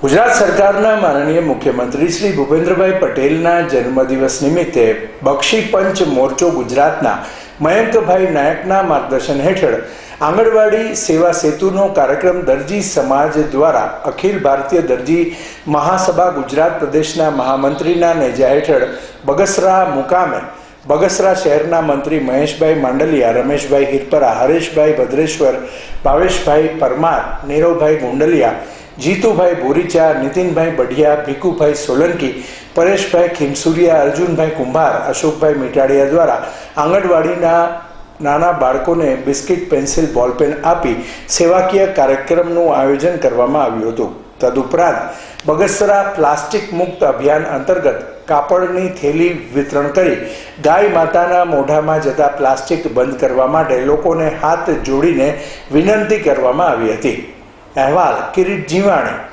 ગુજરાત સરકારના માનનીય મુખ્યમંત્રી શ્રી ભૂપેન્દ્રભાઈ પટેલના જન્મદિવસ નિમિત્તે બક્ષી પંચ મોરચો ગુજરાતના મયંકભાઈ નાયકના માર્ગદર્શન હેઠળ આંગણવાડી સેવા સેતુનો કાર્યક્રમ દરજી સમાજ દ્વારા અખિલ ભારતીય દરજી મહાસભા ગુજરાત પ્રદેશના મહામંત્રીના નેજા હેઠળ બગસરા મુકામે બગસરા શહેરના મંત્રી મહેશભાઈ માંડલિયા, રમેશભાઈ હિરપરા, હરેશભાઈ ભદ્રેશ્વર, ભાવેશભાઈ પરમાર, નીરવભાઈ ગુંડલિયા જીતુભાઈ બોરીચા, નીતિનભાઈ બઢિયા, ભીખુભાઈ સોલંકી, પરેશભાઈ ખીમસુરિયા, અર્જુનભાઈ કુંભાર, અશોકભાઈ મીટાડિયા દ્વારા આંગણવાડીના નાના બાળકોને બિસ્કિટ, પેન્સિલ, બોલપેન આપી સેવાકીય કાર્યક્રમનું આયોજન કરવામાં આવ્યું હતું. તદુપરાંત બગસરા પ્લાસ્ટિક મુક્ત અભિયાન અંતર્ગત કાપડની થેલી વિતરણ કરી ગાય માતાના મોઢામાં જતા પ્લાસ્ટિક બંધ કરવા માટે લોકોને હાથ જોડીને વિનંતી કરવામાં આવી હતી. અહેવાલ કિરીટ જીવાણી